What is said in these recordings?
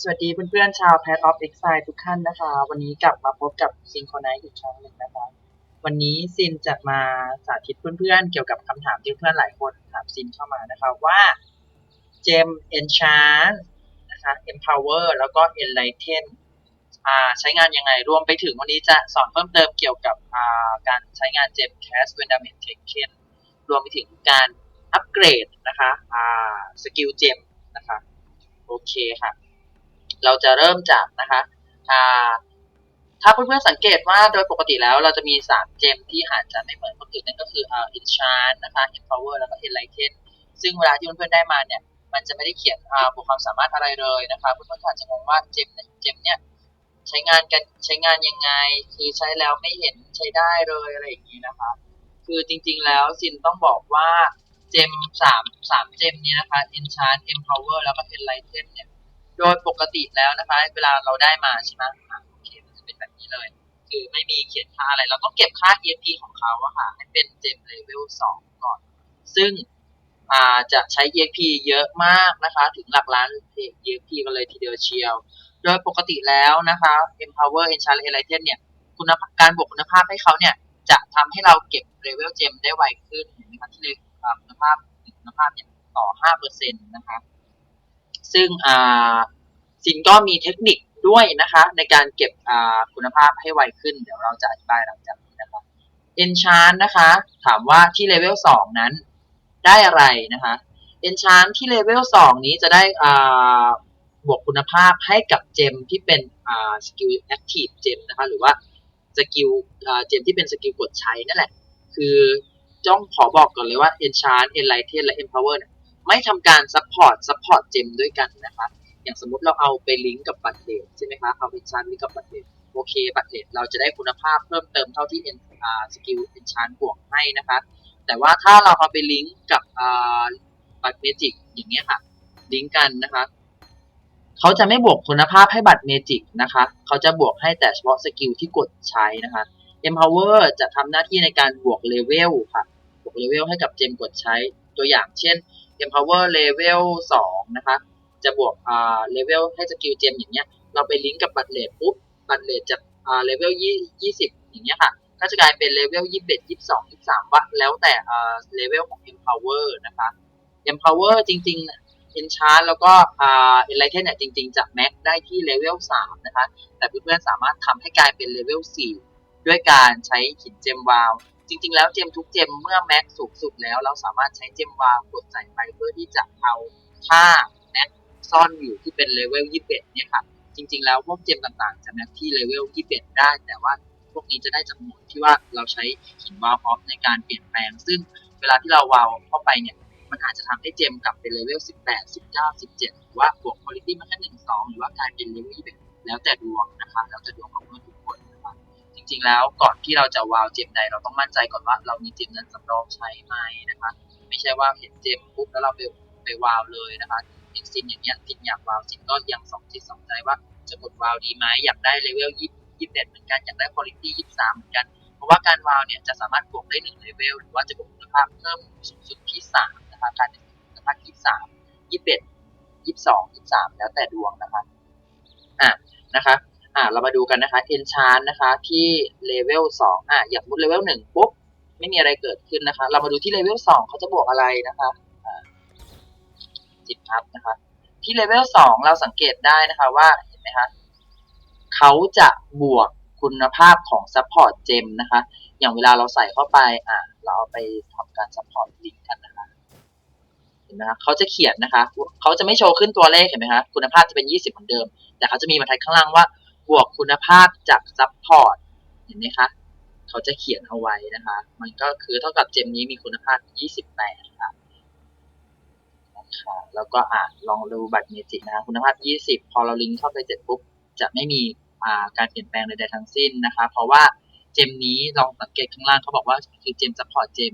สวัสดีเพื่อนๆชาว Pad of Exile ทุกท่านนะคะ วันนี้กลับมาพบกับซินโครไนอีกครั้งหนึ่งนะคะ วันนี้ซินจะมาสาธิตเพื่อนๆ เกี่ยวกับคำถามที่เพื่อนหลายคนถามซินเข้ามานะคะว่าเจม Enchant นะคะ Empower แล้วก็ Enlighten อ่าใช้งานยังไงรวมไปถึงวันนี้จะสอนเพิ่มเติมเกี่ยวกับการใช้งานเจม Cast When Damage Taken รวมไปถึงการอัปเกรดนะคะอ่าสกิลเจมนะคะโอเคค่ะ เราจะเริ่มจากนะคะอ่าถ้าเพื่อนๆสังเกตว่าโดยปกติแล้วเราจะมี 3 เจมที่อาจจะไม่เหมือนคนอื่นนั่นก็คืออ่า enchant นะคะ empower แล้วก็ enlighten ซึ่งเวลาที่เพื่อนๆได้มาเนี่ย มันจะไม่ได้เขียนอ่าบวกความสามารถอะไรเลยนะคะเพื่อนๆอาจจะงงว่าเจมเนี่ยเจมเนี่ยใช้งานกันใช้งานยังไง คือใช้แล้วไม่เห็นใช้ได้เลยอะไรอย่างนี้นะคะ คือจริงๆแล้วซินต้องบอกว่าเจมสามสามเจมนี้นะคะ enchant empower แล้วก็ enlighten เนี่ย โดยปกติแล้วนะคะ เวลาเราได้มาใช่ไหมโอเคมันจะเป็นแบบนี้เลย คือไม่มีเขียนค่าอะไร เราต้องเก็บค่า EFP ของเขาอะค่ะ ให้เป็นเจมเลเวล2ก่อน ซึ่งอาจะใช้ EFP เยอะมากนะคะ ถึงหลักล้าน EFP กันเลยทีเดียวเชียว โดยปกติแล้วนะคะ Empower Enchant Enlighten เนี่ย คุณภาพการบวกคุณภาพให้เขาเนี่ย จะทำให้เราเก็บเลเวลเจมได้ไวขึ้นเห็นไหมคะที่เลอ่าคุณภาพคุณภาพเนี่ยต่อ 5%นะคะ ซึ่งซินก็มีเทคนิคด้วยนะคะในการเก็บคุณภาพให้ไวขึ้น เดี๋ยวเราจะอธิบายหลังจากนี้นะคะ Enchant นะคะ ถามว่าที่เลเวล2นั้นได้อะไรนะคะ Enchant ที่เลเวล2นี้จะได้บวกคุณภาพให้กับเจมที่เป็นสกิลแอคทีฟเจมนะคะหรือว่าสกิลเจมที่เป็นสกิลกดใช้นั่นแหละ คือจ้องขอบอกก่อนเลยว่า Enchant Enlighten และ Empower เนี่ย ไม่ทำการซัพพอร์ตซัพพอร์ตเจมด้วยกันนะคะอย่างสมมุติเราเอาไปลิงก์กับบัตรเดทใช่ไหมคะเอาเอนชานลิงก์กับบัตรเดทโอเคบัตรเดทเราจะได้คุณภาพเพิ่มเติมเท่าที่เอ็นอ่าสกิลเอนชานบวกให้นะคะแต่ว่าถ้าเราเอาไปลิงก์กับอ่าบัตรเมจิกอย่างเงี้ยค่ะลิงก์กันนะคะเขาจะไม่บวกคุณภาพให้บัตรเมจิกนะคะเขาจะบวกให้แต่เฉพาะสกิลที่กดใช้นะคะ Empower จะทำหน้าที่ในการบวกเลเวลค่ะบวกเลเวลให้กับเจมกดใช้ตัวอย่างเช่น empower level 2 นะคะ จะบวกอ่า level ให้สกิลเจมอย่างเงี้ย เราไปลิงก์กับบัตรเลทปุ๊บ บัตรเลทจะอ่า level 20 อย่างเงี้ยค่ะ ก็จะกลายเป็น level 21 22 23ว่าแล้วแต่อ่า level ของ empower นะคะ empower จริงๆ enchant แล้วก็อ่า enlighten เนี่ยจริงๆ จะ max ได้ที่ level 3 นะคะ แต่เพื่อนๆ สามารถทำให้กลายเป็น level 4 ด้วยการใช้หินเจมวาล จริง ๆ แล้วเจมทุกเจมเมื่อแม็กสูงสุดแล้ว เราสามารถใช้เจมวางกดใส่ไปเพื่อที่จะเอาค่าแม็กซ่อนอยู่ที่เป็นเลเวล21เนี่ยค่ะจริง ๆ แล้วพวกเจมต่างๆ จะแม็กที่เลเวล21ได้ แต่ว่าพวกนี้จะได้จากหมวดที่ว่าเราใช้หินวาลออฟในการเปลี่ยนแปลง ซึ่งเวลาที่เราวาลเข้าไปเนี่ยมันอาจจะทำให้เจมกลับเป็นเลเวล 18 19 17 หรือว่าบวกคุณภาพมาแค่1 2 หรือว่ากลายเป็นเลเวล21แล้วแต่ดวงนะคะ แล้วแต่ดวงของเพื่อน ริง ๆ แล้วก่อนที่เราจะวาวเจมใดเราต้องมั่นใจก่อนว่าเรามีเจมนั้นสำรองใช้ไหมนะคะ ไม่ใช่ว่าเห็นเจมปุ๊บแล้วเราไปไปวาวเลยนะคะอย่างซินอย่างเงี้ยซินอยากวาวซินก็ยังสองจิตสองใจว่าจะกดวาวดีไหมอยากได้เลเวลยี่ยี่สิบเอ็ดเหมือนกันอยากได้คุณภาพยี่สิบสามเหมือนกัน เพราะว่าการวาวเนี่ยจะสามารถบวกได้หนึ่งเลเวลหรือว่าจะบวกคุณภาพเพิ่มสูงสุดที่สามนะคะการเป็นคุณภาพที่สามยี่สิบเอ็ดยี่สิบสองยี่สิบสามแล้วแต่ดวงนะคะอะนะคะ อ่าเรามาดูกันนะคะ enchant นะคะที่เลเวลสองอะอย่างมุดเลเวลหนึ่งปุ๊บไม่มีอะไรเกิดขึ้นนะคะ เรามาดูที่เลเวลสองเขาจะบวกอะไรนะคะจิบพับนะคะ ที่เลเวลสองเราสังเกตได้นะคะว่าเห็นไหมคะเขาจะบวกคุณภาพของ support gem นะคะ อย่างเวลาเราใส่เข้าไปอ่าเราเอาไปทำการ support link กันนะคะเห็นไหมคะเขาจะเขียนนะคะ เขาจะไม่โชว์ขึ้นตัวเลขเห็นไหมคะ คุณภาพจะเป็น 20 เหมือนเดิม แต่เขาจะมีบรรทัดข้างล่างว่า บวกคุณภาพจากซัพพอร์ตเห็นไหมคะ เขาจะเขียนเอาไว้นะคะ มันก็คือเท่ากับเจมนี้มีคุณภาพ 28ค่ะนะคะแล้วก็อ่าลองดูบัตรเมจิกนะคะคุณภาพ 20 พอเราลิงก์เข้าไปเสร็จปุ๊บ จะไม่มีอ่าการเปลี่ยนแปลงใดๆทั้งสิ้นนะคะ เพราะว่าเจมนี้ลองสังเกตข้างล่างเขาบอกว่าคือเจมซัพพอร์ตเจม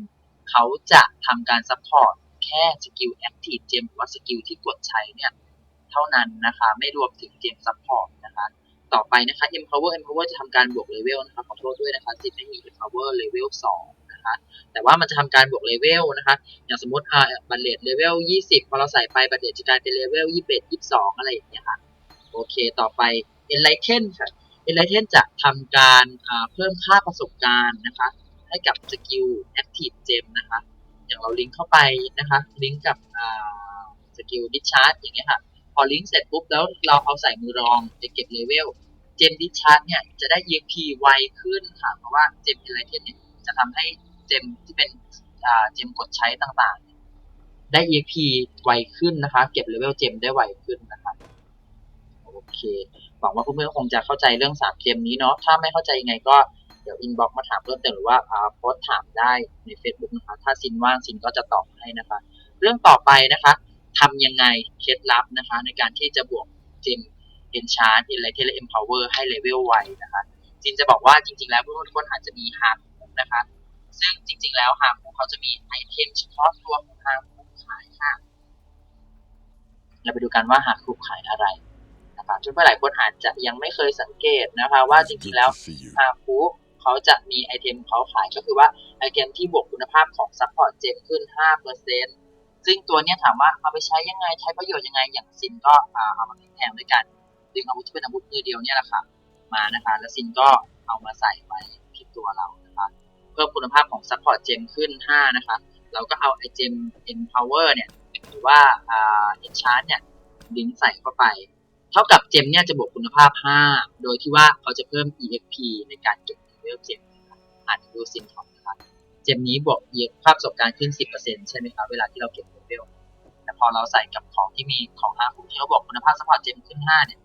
เขาจะทำการซัพพอร์ตแค่สกิลแอคทีฟเจมหรือว่าสกิลที่กดใช้เนี่ย เท่านั้นนะคะ ไม่รวมถึงเจมซัพพอร์ตนะคะ ต่อไปนะคะ empower empower จะทำการบวกเลเวลนะคะขอโทษด้วยนะคะซิไม่มี empower level 2นะคะแต่ว่ามันจะทำการบวกเลเวลนะคะ อย่างสมมติอ่าบัตเลตเลเวล20 พอเราใส่ไปบัตเลตจะกลายเป็นเลเวล21 22 อะไรอย่างเงี้ยค่ะโอเคต่อไป Enlighten ค่ะ Enlighten จะทำการอ่าเพิ่มค่าประสบการณ์นะคะ ให้กับสกิล Active Gem นะคะ อย่างเราลิงก์เข้าไปนะคะลิงก์กับอ่าสกิล Discharge อย่างเงี้ยค่ะ พอลิงก์เสร็จปุ๊บแล้วเราเอาใส่มือรองไปเก็บเลเวลเจม Discharge เนี่ยจะได้ EXP ไวขึ้นค่ะเพราะว่าเจม Enlighten เนี่ยจะทำให้เจมที่เป็นอ่าเจมกดใช้ต่างๆ ได้ EXP ไวขึ้นนะคะ เก็บเลเวลเจมได้ไวขึ้นนะคะโอเคหวังว่าเพื่อนๆคงจะเข้าใจเรื่องสามเกมนี้เนาะถ้าไม่เข้าใจยังไงก็เดี๋ยวอินบ็อกมาถามเพิ่มเติมหรือว่าโพสถามได้ใน Facebook นะคะ ถ้าซินว่างซินก็จะตอบให้นะคะ เรื่องต่อไปนะคะ ทำยังไงเคล็ดลับนะคะ ในการที่จะบวกเจม Enchant Enlighten และ Empower ให้เลเวลไวนะคะซินจะบอกว่าจริง ๆ แล้วเพื่อนๆทุกคนอาจจะมีฮาร์คุกนะคะ ซึ่งจริง ๆ แล้วฮาร์คุกเขาจะมีไอเทมเฉพาะตัวของฮาร์คุกขายค่ะเราไปดูกันว่าฮาร์คุกขายอะไรนะคะเพื่อหลายคนอาจจะยังไม่เคยสังเกตนะคะ ว่าจริง ๆ แล้ว see you. ฮาคุเขาจะมีไอเทมเขาขายก็คือว่าไอเทมที่บวกคุณภาพของซัพพอร์ตเจมขึ้น 5% ซึ่งตัวเนี้ยถามว่าเอาไปใช้ยังไงใช้ประโยชน์ยังไง อย่างซินก็อ่าเอามาแพลงด้วยกันดึงอาวุธที่เป็นอาวุธมือเดียวเนี่ยแหละค่ะมานะคะแล้วซินก็เอามาใส่ไว้ที่ตัวเรานะคะเพิ่มคุณภาพของซัพพอร์ตเจมขึ้น 5 นะคะ เราก็เอาไอเจม Empower เนี่ยหรือว่าอ่า Enchant เนี่ยลิงใส่เข้าไป เท่ากับเจมเนี่ยจะบวกคุณภาพ 5 โดยที่ว่าเขาจะเพิ่ม EXP ในการเก็บเลเวลเจมอ่านดูซินของนะครับ เจมนี้บวก EXP ภาพประสบการณ์ขึ้น 10%ใช่ไหมครับ เวลาที่เราเก็บเลเวลแต่พอเราใส่กับของที่มีของ5คู่ที่เขาบอกคุณภาพซัพพอร์ตเจมขึ้น 5 เนี่ย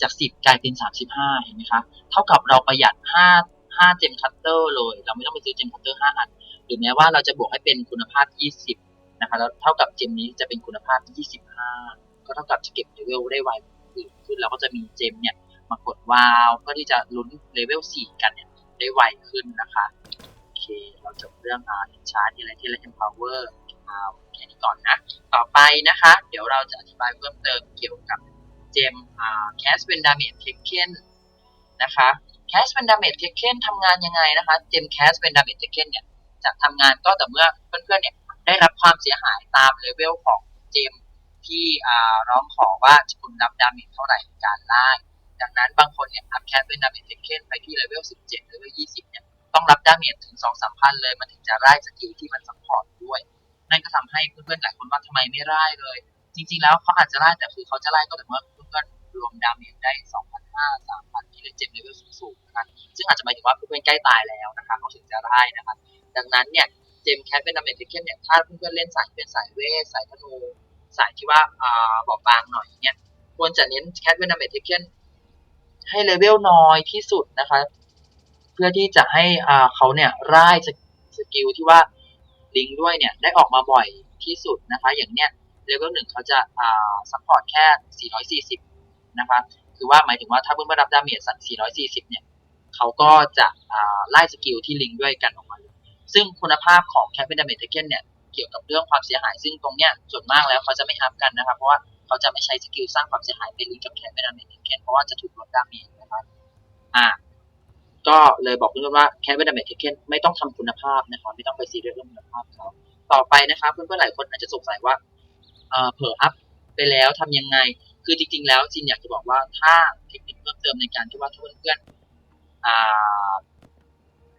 จาก 10 กลายเป็น 35 เห็นไหมคะ เท่ากับเราประหยัด 5 5 เจมคัตเตอร์เลย เราไม่ต้องไปซื้อเจมคัตเตอร์ 5 อัน หรือแม้ว่าเราจะบวกให้เป็นคุณภาพ 20 นะคะ แล้วเท่ากับเจมนี้จะเป็นคุณภาพ 25 ก็เท่ากับจะเก็บเลเวลได้ไวขึ้นแล้วก็จะมีเจมเนี่ยมากดวาวเพื่อที่จะลุ้นเลเวล 4 กันเนี่ยได้ไวขึ้นนะคะ เคเราจบเรื่องอ่าชาร์จอะไรที่และ empower เอาแค่นี้ก่อนนะ ต่อไปนะคะ เดี๋ยวเราจะอธิบายเพิ่มเติมเกี่ยวกับเจมอ่า cast when damage taken นะคะ cast when damage taken ทำงานยังไงนะคะ เจม cast when damage taken เนี่ยจะทำงานก็แต่อเมื่อเพื่อนๆเนี่ยได้รับความเสียหายตามเลเวลของเจมที่ร้องขอว่าจะคุณรับดาเมจเท่าไหร่ในการไล่ดังนั้นบางคนเนี่ยอัพแคสเป็นดาเมจเทคเคนไปที่เลเวล 17เลเวล 20 เนี่ย ต้องรับดาเมจถึง2 3พันเลย มันถึงจะไล่สกิลที่มันซัพพอร์ตด้วย นั่นก็ทำให้เพื่อนๆหลายคนว่าทำไมไม่ไล่เลย จริง ๆ แล้วเขาอาจจะไล่แต่คือเขาจะไล่ก็แต่อเมื่อเพื่อนๆรวมดาเมจได้2,500 3,000ที่เลเจนเลเวลสูงๆนะคะซึ่งอาจจะหมายถึงว่าเพื่อนๆใกล้ตายแล้วนะคะเขาถึงจะไล่นะคะดังนั้นเนี่ยเจมแคสเป็นดาเมจเทคเคนเนี่ยถ้าเพื่อนๆเล่นสายเป็นสายเวทสายธนูสายที่ว่าอ่าบอบบางหน่อยเนี่ยควรจะเน้นแคทเวนดาเมจเทคเคนให้เลเวลน้อยที่สุดนะคะ เพื่อที่จะให้อ่าเขาเนี่ยร่ายสกิลที่ว่าลิงด้วยเนี่ยได้ออกมาบ่อยที่สุดนะคะ อย่างเนี้ยเลเวลหนึ่งเขาจะอ่าซัพพอร์ตแค่ 440 นะคะ คือว่าหมายถึงว่าถ้าเพื่อนๆรับดาเมจสัก440 เนี่ยเขาก็จะอ่าไล่สกิลที่ลิงด้วยกันออกมาซึ่งคุณภาพของแคทเวนดาเมจเทเคนเนี่ยเกี่ยวกับเรื่องความเสียหาย ซึ่งตรงเนี้ยส่วนมากแล้วเขาจะไม่ฮับกันนะครับ เพราะว่าเขาจะไม่ใช้สกิลสร้างความเสียหายเป็นลิงก์กับแคนไม่ดาเมจเคนเพราะว่าจะถูกลดดาเมจนะครับ อ่า ก็เลยบอกเพื่อนๆว่าแคนไม่ดาเมจเคนไม่ต้องทำคุณภาพนะครับไม่ต้องไปซีเรียสเรื่องคุณภาพเขาต่อไปนะครับ เพื่อนๆหลายคนอาจจะสงสัยว่าเอ่อเผลออัพไปแล้วทำยังไง คือจริง ๆ แล้วจินอยากจะบอกว่าถ้าเทคนิคเพิ่มเติมในการที่ว่าถ้าเพื่อนๆอ่า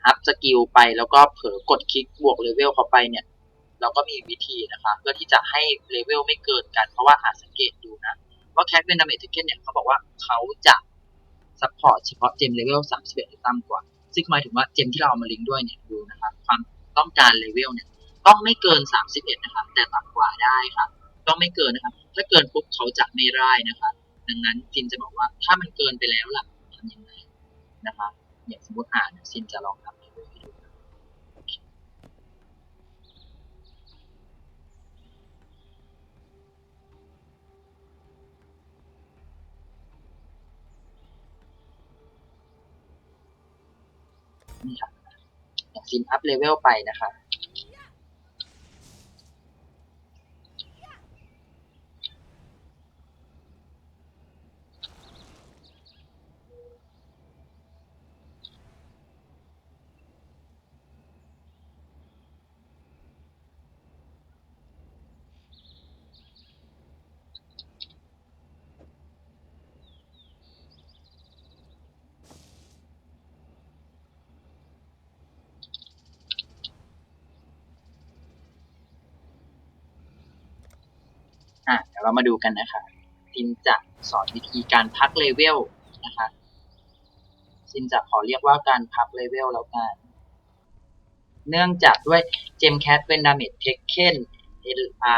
อัพสกิลไปแล้วก็เผลอกดคลิกบวกเลเวลเข้าไปเนี่ย เราก็มีวิธีนะคะเพื่อที่จะให้เลเวลไม่เกินกันเพราะว่าหาสังเกตดูนะว่าแคทเวนดาเมจเคนเนี่ยเขาบอกว่าเขาจะ ซัพพอร์ตเฉพาะเจมเลเวล31หรือต่ำกว่า ซึ่งหมายถึงว่าเจมที่เราเอามาลิงก์ด้วยเนี่ยดูนะครับ ความต้องการเลเวลเนี่ยต้องไม่เกิน31นะครับ แต่ต่ำกว่าได้ค่ะต้องไม่เกินนะครับ ถ้าเกินปุ๊บเขาจะไม่ได้นะคะดังนั้นซินจะบอกว่าถ้ามันเกินไปแล้วล่ะทำยังไงนะครับอย่างสมมติอ่านซินจะลองทำให้ดูให้ดูนะโอเค นี่ค่ะอย่างซินอัพเลเวลไปนะคะ โดี๋ยวเรามาดูกันนะคะซินจะสอนวิธีการพักเลเวลนะคะซินจะขอเรียกว่าการพักเลเวลแล้วกันเนื่องจากด้วยเจมแคทเป็นดาเมจเทคเคนเอลอา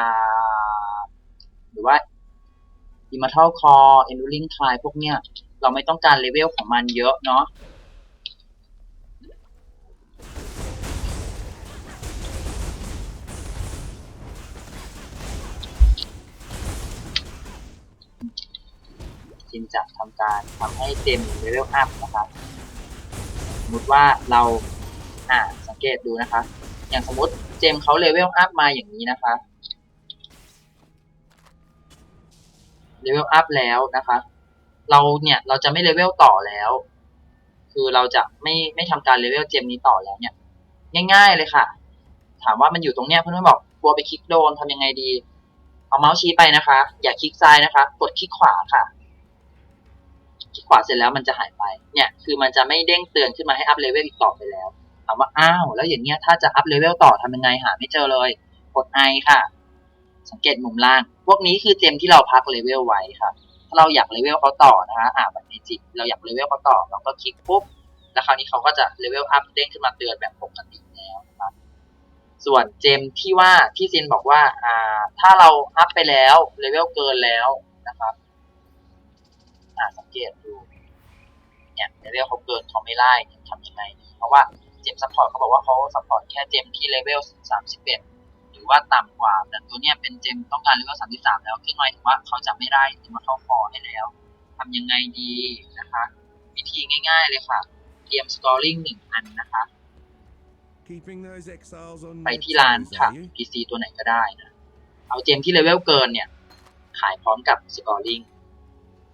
หรือว่า Immortal Core Enduring Cry พวกเนี้ย เราไม่ต้องการเลเวลของมันเยอะเนาะ จินจะทำการทำให้เจมเลเวลอัพนะครับ สมมติว่าเราอ่าสังเกตดูนะคะ อย่างสมมติเจมเขาเลเวลอัพมาอย่างนี้นะคะเลเวลอัพแล้วนะคะ เราเนี่ยเราจะไม่เลเวลต่อแล้ว คือเราจะไม่ไม่ทำการเลเวลเจมนี้ต่อแล้วเนี่ย ง่ายๆเลยค่ะ ถามว่ามันอยู่ตรงเนี้ยเพื่อนๆบอกกลัวไปคลิกโดนทำยังไงดี เอาเมาส์ชี้ไปนะคะ อย่าคลิกซ้ายนะคะ กดคลิกขวาค่ะ ลิกขวาเสร็จแล้วมันจะหายไป เนี่ยคือมันจะไม่เด้งเตือนขึ้นมาให้อัพเลเวลอีกต่อไปแล้วถามว่าอ้าวแล้วอย่างเงี้ยถ้าจะอัพเลเวลต่อทำยังไงหาไม่เจอเลย กด I ค่ะ สังเกตมุมล่าง พวกนี้คือเจมที่เราพักเลเวลไว้ค่ะถ้าเราอยากเลเวลเขาต่อนะคะอ่าแบบเมจิกเราอยากเลเวลเขาต่อเราก็คลิกปุ๊บแล้วคราวนี้เขาก็จะเลเวลอัพเด้งขึ้นมาเตือนแบบปกติแล้วนะครับส่วนเจมที่ว่าที่ซินบอกว่าอ่า ถ้าเราอัพไปแล้วเลเวลเกินแล้วนะครับ อ่าสังเกตดูเนี่ยเลเวลเขาเกินเขาไม่ไล่เนี่ยทำยังไงดีเพราะว่าเจมซัพพอร์ตเขาบอกว่าเขาซัพพอร์ตแค่เจมที่เลเวล31หรือว่าต่ำกว่า แต่ตัวเนี้ยเป็นเจมต้องการเลเวล33แล้วซึ่งหมายถึงว่าเขาจะไม่ได้จะมาเข้าคอให้แล้วทำยังไงดีนะคะ วิธีง่าย ๆ เลยค่ะเตรียมสกอร์ลิงหนึ่งอันนะคะ Keeping those exiles on ไป their ที่ร้าน toes, ค่ะ are you? PC ตัวไหนก็ได้นะ เอาเจมที่เลเวลเกินเนี่ย ขายพร้อมกับสกอร์ลิง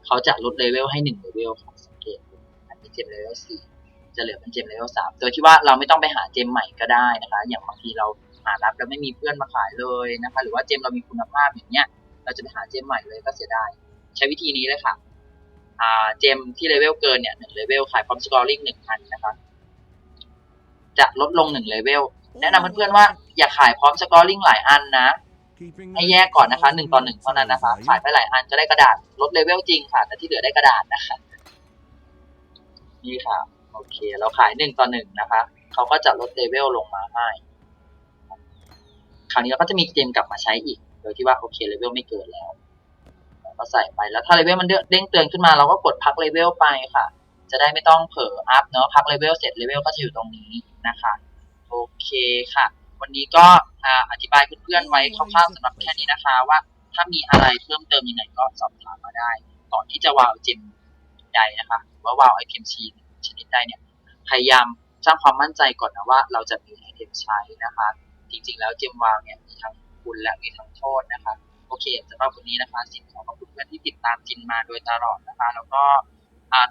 เขาจะลดเลเวลให้หนึ่งเลเวลของสเกตอันนี้เจมเลเวลสี่จะเหลือเป็นเจมเลเวลสามโดยที่ว่าเราไม่ต้องไปหาเจมใหม่ก็ได้นะคะ อย่างบางทีเราหารับแล้วไม่มีเพื่อนมาขายเลยนะคะ หรือว่าเจมเรามีคุณภาพอย่างเงี้ย เราจะไปหาเจมใหม่เลยก็เสียดาย ใช้วิธีนี้เลยค่ะเจมที่เลเวลเกินเนี่ยหนึ่งเลเวลขายพร้อมสกอร์ลิงหนึ่งอันนะคะจะลดลงหนึ่งเลเวลแนะนำเพื่อนๆว่าอย่าขายพร้อมสกอร์ลิงหลายอันนะ ให้ those แยกก่อนนะคะ exiles หนึ่ง on ต่อ their หนึ่งเท่านั้นนะคะ toes, ขาย are ไปหลายอันจะได้กระดาษลดเลเวลจริงค่ะ แต่ที่เหลือได้กระดาษนะคะนี่ค่ะ โอเค เราขายหนึ่งต่อหนึ่งนะคะเขาก็จะลดเลเวลลงมาให้คราวนี้เราก็จะมีเกมกลับมาใช้อีก โดยที่ว่าโอเคเลเวลไม่เกินแล้วเราก็ใส่ไปแล้วถ้าเลเวลมันเด้งเตือนขึ้นมาเราก็กดพักเลเวลไปค่ะ จะได้ไม่ต้องเผลออัพเนาะพักเลเวลเสร็จเลเวลก็จะอยู่ตรงนี้นะคะ โอเคค่ะ วันนี้ก็อธิบายเพื่อนๆไว้คร่าวๆสำหรับแค่นี้นะคะ ว่าถ้ามีอะไรเพิ่มเติมยังไงก็สอบถามมาได้ ก่อนที่จะวาวเจมใดนะคะหรือว่าวาวไอเทมชีชนิดใดเนี่ยพยายามสร้างความมั่นใจก่อนนะว่า เราจะมีไอเทมใช้นะคะ จริงๆแล้วเจมวาวเนี่ยมีทั้งคุณและมีทั้งโทษนะคะ โอเคสำหรับวันนี้นะคะสินขอขอบคุณเพื่อนที่ติดตามจินมาโดยตลอดนะคะ แล้วก็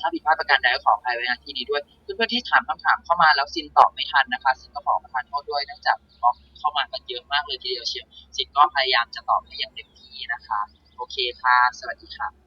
ถ้าผิดพลาดประการใดก็ขออภัยไว้ณที่นี้ด้วย เพื่อนๆที่ถามคำถามเข้ามาแล้วซินตอบไม่ทันนะคะซินก็ขอประทานโทษด้วยเนื่องจากบล็อกเข้ามากันเยอะมากเลยทีเดียวเชียวซินก็พยายามจะตอบให้อย่างเต็มที่นะคะ โอเคค่ะ สวัสดีค่ะ